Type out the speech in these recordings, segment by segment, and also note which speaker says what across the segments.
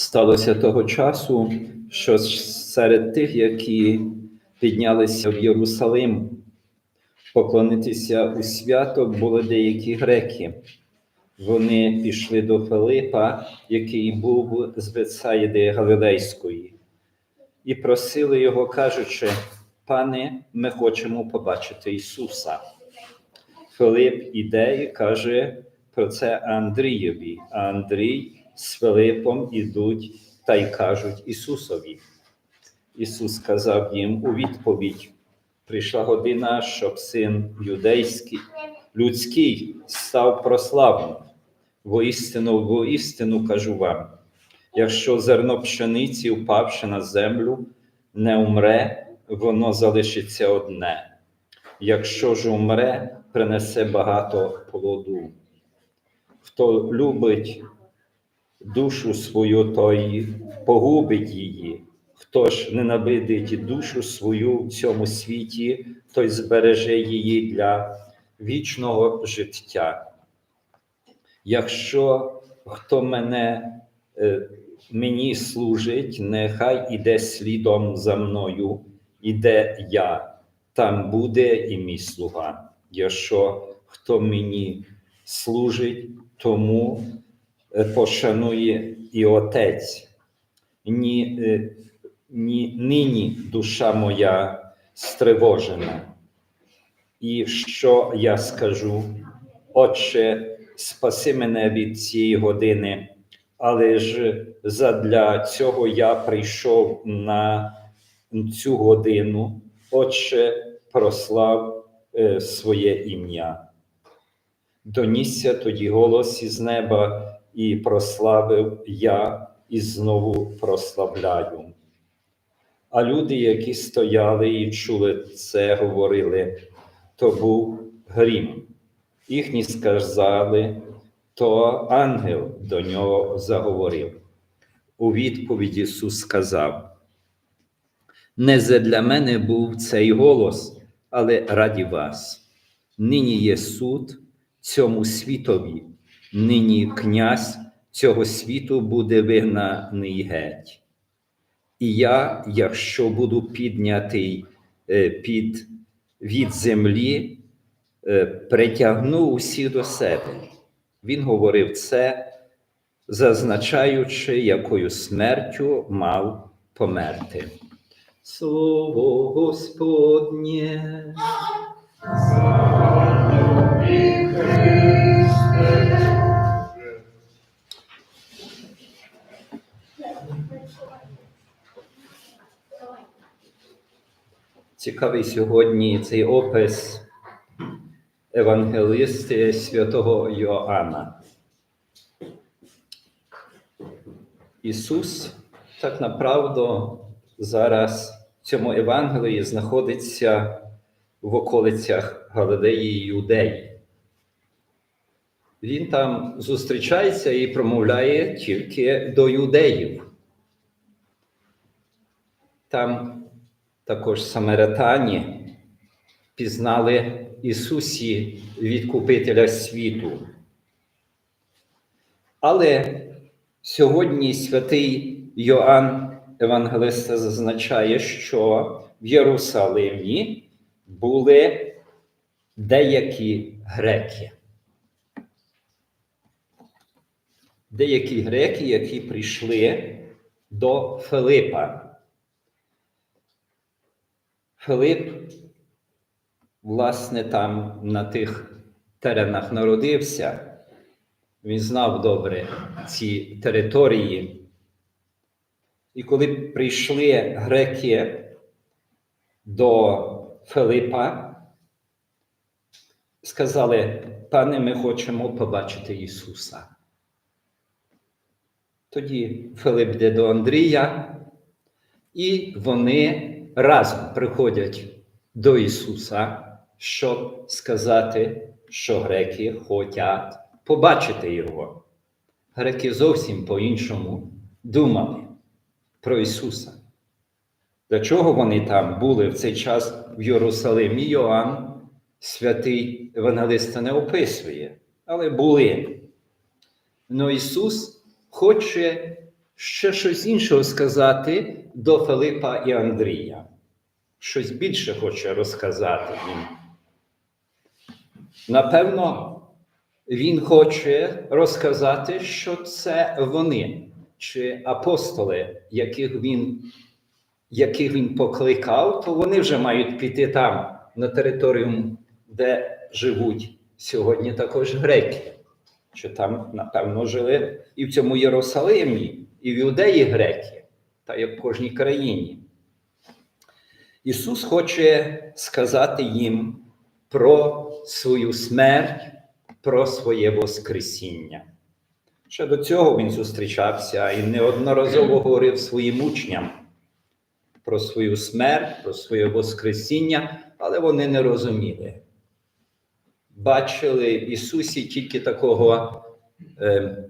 Speaker 1: сталося того часу, що серед тих, які піднялися в Єрусалим, поклонитися у святок, були деякі греки. Вони пішли до Филипа, який був з Вецаїди Галилейської, і просили його, кажучи: Пане, ми хочемо побачити Ісуса. Филип іде і каже про це Андрієві, Андрій з Филипом ідуть та й кажуть Ісусові. Ісус сказав їм у відповідь: прийшла година, щоб син юдейський, людський став прославним. Воістину, воістину кажу вам, якщо зерно пшениці, впавши на землю, не умре, воно залишиться одне. Якщо ж умре, принесе багато плоду. Хто любить душу свою, той погубить її. Хто ж ненавидить душу свою в цьому світі, той збереже її для вічного життя. Якщо хто мене, е, мені служить, нехай іде слідом за мною, іде я, там буде і мій слуга. Якщо хто мені служить, тому пошанує і Отець. Ні, е, ні, нині душа моя стривожена. І що я скажу? Отче, спаси мене від цієї години, але ж задля цього я прийшов на цю годину, Отче, прослав е, своє ім'я. Донісся тоді голос із неба, і прославив я, і знову прославляю. А люди, які стояли і чули це, говорили, то був грім. Їхні сказали, то ангел до нього заговорив. У відповідь Ісус сказав: Не задля мене був цей голос, але раді вас. Нині є суд цьому світові, нині князь цього світу буде вигнаний геть. І я, якщо буду піднятий е, під, від землі, е, притягну усіх до себе. Він говорив це, зазначаючи, якою смертю мав померти. Слово Господнє. Цікавий сьогодні цей опис евангелисти святого Йоанна. Ісус так направду зараз в цьому Евангелії знаходиться в околицях Галилеї Юдеї. Він там зустрічається і промовляє тільки до юдеїв. Там також самаритані пізнали Ісусі Відкупителя світу. Але сьогодні святий Йоанн Евангелиста зазначає, що в Єрусалимі були деякі греки. Деякі греки, які прийшли до Филипа. Филип, власне, там на тих теренах народився. Він знав добре ці території. І коли прийшли греки до Филипа, сказали, пане, ми хочемо побачити Ісуса. Тоді Филип йде до Андрія, і вони разом приходять до Ісуса, щоб сказати, що греки хочуть побачити Його. Греки зовсім по-іншому думали про Ісуса. Для чого вони там були в цей час в Єрусалимі? Йоанн, святий Евангелиста, не описує, але були. Но Ісус хоче, ще щось іншого сказати до Филипа і Андрія. Щось більше хоче розказати їм. Напевно, він хоче розказати, що це вони чи апостоли, яких він, яких він покликав, то вони вже мають піти там, на територію, де живуть сьогодні також греки. Що там, напевно, жили і в цьому Єрусалимі, і в Юдеї греки, та як в кожній країні. Ісус хоче сказати їм про свою смерть, про своє Воскресіння. Ще до цього він зустрічався і неодноразово говорив своїм учням про свою смерть, про своє Воскресіння, але вони не розуміли. Бачили в Ісусі тільки такого е,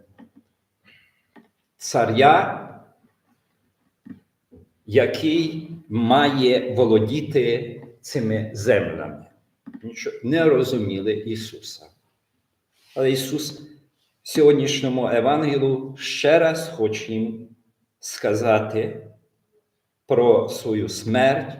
Speaker 1: царя, який має володіти цими землями. Не розуміли Ісуса. Але Ісус в сьогоднішньому Евангелію ще раз хоче їм сказати про свою смерть,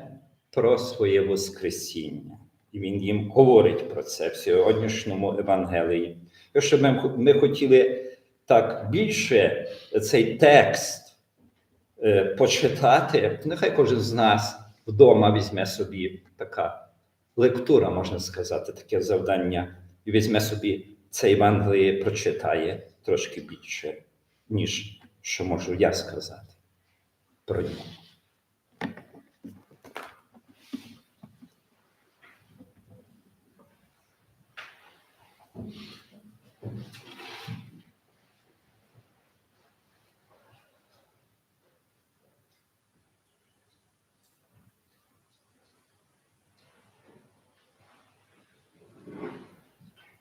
Speaker 1: про своє Воскресіння. І Він їм говорить про це в сьогоднішньому Евангелії. Якщо б ми хотіли так більше цей текст е, почитати, нехай кожен з нас вдома візьме собі така лектура, можна сказати, таке завдання, і візьме собі це Євангеліє, прочитає трошки більше, ніж що можу я сказати про нього.